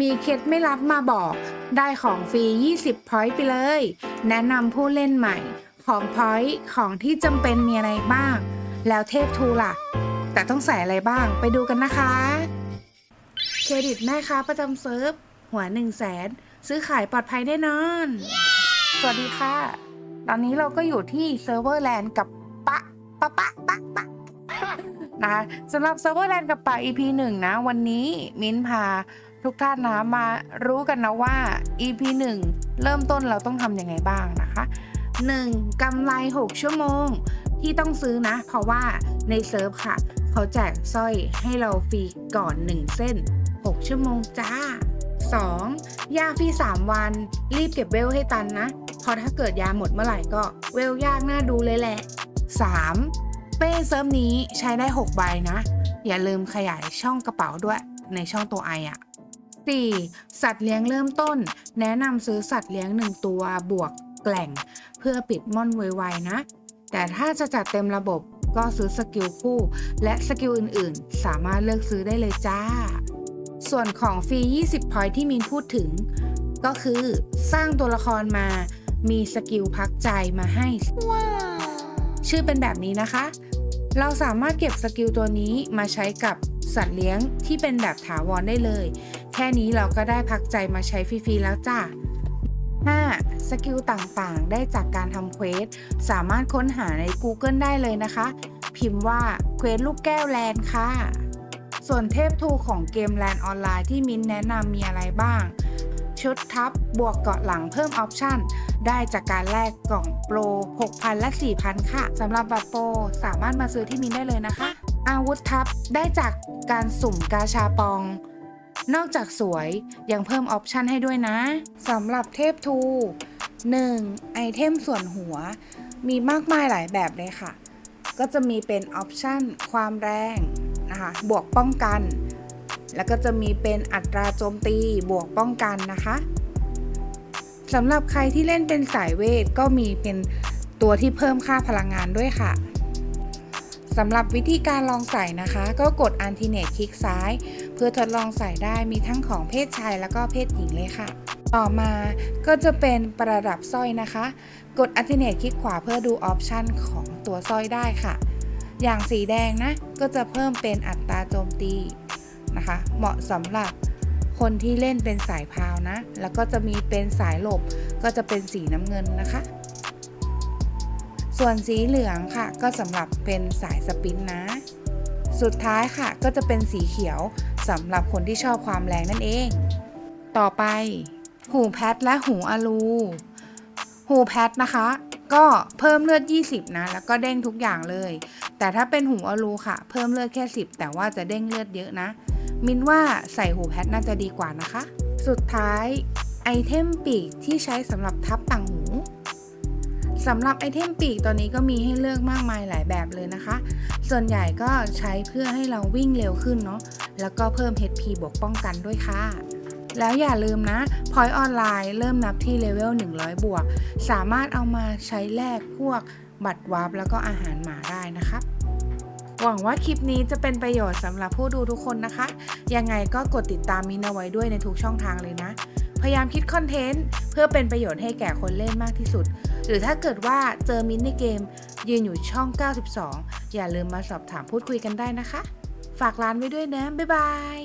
มีเคล็ดไม่ลับมาบอก ได้ของฟรี 20 พอยต์ไปเลย แนะนำผู้เล่นใหม่ ของพอยต์ของที่จำเป็นมีอะไรบ้าง แล้วเทพทูล่ะ แต่ต้องใส่อะไรบ้างไปดูกันนะคะ เครดิตแม่ค้าประจำเซิร์ฟ หัว 1 0 0 0 0แสนซื้อขายปลอดภัยแน่นอน สวัสดีค่ะ ตอนนี้เราก็อยู่ที่เซิร์ฟเวอร์แลนด์กับปะปะปะปะปะนะคะสำหรับเซิร์ฟเวอร์แลนด์กับปะ EP 1 นะ วันนี้มิ้นพา ทุกท่านนะมารู้กันนะว่า EP 1 เริ่มต้นเราต้องทำยังไงบ้างนะคะ 1. กำไร 6 ชั่วโมงที่ต้องซื้อนะ เพราะว่าในเซิร์ฟค่ะ เขาแจกสร้อยให้เราฟรีก่อน 1 เส้น 6 ชั่วโมงจ้า 2. ยาฟรี 3 วัน รีบเก็บเวลให้ตันนะ เพราะถ้าเกิดยาหมดเมื่อไหร่ก็เวลยากน่าดูเลยแหละ 3. เป้เซิร์ฟนี้ใช้ได้ 6 ใบนะ อย่าลืมขยายช่องกระเป๋าด้วยในช่องตัวไออะ 4. สัตว์เลี้ยงเริ่มต้น แนะนำซื้อสัตว์เลี้ยง 1 ตัวบวกแกล่ง เพื่อปิดม่อนไวๆนะ แต่ถ้าจะจัดเต็มระบบก็ซื้อสกิลคู่ และสกิลอื่นๆ สามารถเลือกซื้อได้เลยจ้า ส่วนของฟรี 20 พอยที่มีนพูดถึง ก็คือสร้างตัวละครมา มีสกิลพักใจมาให้ ชื่อเป็นแบบนี้นะคะ เราสามารถเก็บสกิลตัวนี้มาใช้กับสัตว์เลี้ยงที่เป็นแบบถาวรได้เลย แค่นี้เราก็ได้พักใจมาใช้ฟรี ๆ แล้วจ้า 5. สกิลต่างๆ ได้จากการทำเควส สามารถค้นหาใน Google ได้เลยนะคะ พิมพ์ว่าเควสลูกแก้วแลนค่ะ ส่วนเทพทูของเกมแลนด์ออนไลน์ที่มิ้นแนะนำมีอะไรบ้าง ชุดทับบวกเกาะหลังเพิ่มออปชั่น ได้จากการแลกกล่องโปร 6,000 และ 4,000 ค่ะสำหรับบัตรโปรสามารถมาซื้อที่มินได้เลยนะคะ อาวุธทับได้จากการสุ่มกาชาปอง นอกจากสวยยังเพิ่มออปชันให้ด้วยนะสำหรับเทพทู 1. ไอเทมส่วนหัว มีมากมายหลายแบบเลยค่ะ ก็จะมีเป็นออปชันความแรงนะคะบวกป้องกัน แล้วก็จะมีเป็นอัตราโจมตีบวกป้องกันนะคะสำหรับใครที่เล่นเป็นสายเวทก็มีเป็นตัวที่เพิ่มค่าพลังงานด้วยค่ะสำหรับวิธีการลองใส่นะคะ ก็กดอันติเนตคลิกซ้าย เพื่อทดลองใส่ได้มีทั้งของเพศชายแล้วก็เพศหญิงเลยค่ะ ต่อมาก็จะเป็นประดับสร้อยนะคะ กดอัลติเนตคลิกขวาเพื่อดูออปชันของตัวสร้อยได้ค่ะ อย่างสีแดงนะ ก็จะเพิ่มเป็นอัตราโจมตีนะคะ เหมาะสำหรับคนที่เล่นเป็นสายพาวนะ แล้วก็จะมีเป็นสายหลบ ก็จะเป็นสีน้ำเงินนะคะ ส่วนสีเหลืองค่ะ ก็สำหรับเป็นสายสปินนะ สุดท้ายค่ะ ก็จะเป็นสีเขียว สำหรับคนที่ชอบความแรงนั่นเอง ต่อไป หูแพทและหูอลู หูแพทนะคะ ก็เพิ่มเลือด 20 นะ แล้วก็เด้งทุกอย่างเลย แต่ถ้าเป็นหูอลูค่ะ เพิ่มเลือดแค่ 10 แต่ว่าจะเด้งเลือดเยอะนะ มินว่าใส่หูแพทน่าจะดีกว่านะคะ สุดท้ายไอเทมปีกที่ใช้สำหรับทับต่างหู สำหรับไอเทมปีกตอนนี้ก็มีให้เลือกมากมายหลายแบบเลยนะคะ ส่วนใหญ่ก็ใช้เพื่อให้เราวิ่งเร็วขึ้นเนาะ แล้วก็เพิ่ม HP บวกป้องกันด้วยค่ะ แล้วอย่าลืมนะพอยต์ออนไลน์เริ่มนับที่เลเวล 100 บวก สามารถเอามาใช้แลกพวกบัตรวาร์ปแล้วก็อาหารหมาได้นะคะหวังว่าคลิปนี้จะเป็นประโยชน์สำหรับผู้ดูทุกคนนะคะ ยังไงก็กดติดตามมินเอาไว้ด้วยในทุกช่องทางเลยนะ พยายามคิดคอนเทนต์เพื่อเป็นประโยชน์ให้แก่คนเล่นมากที่สุด หรือถ้าเกิดว่าเจอมินในเกม ยืนอยู่ช่อง 92 อย่าลืมมาสอบถามพูดคุยกันได้นะคะ ฝากร้านไว้ด้วยนะ บ๊ายบาย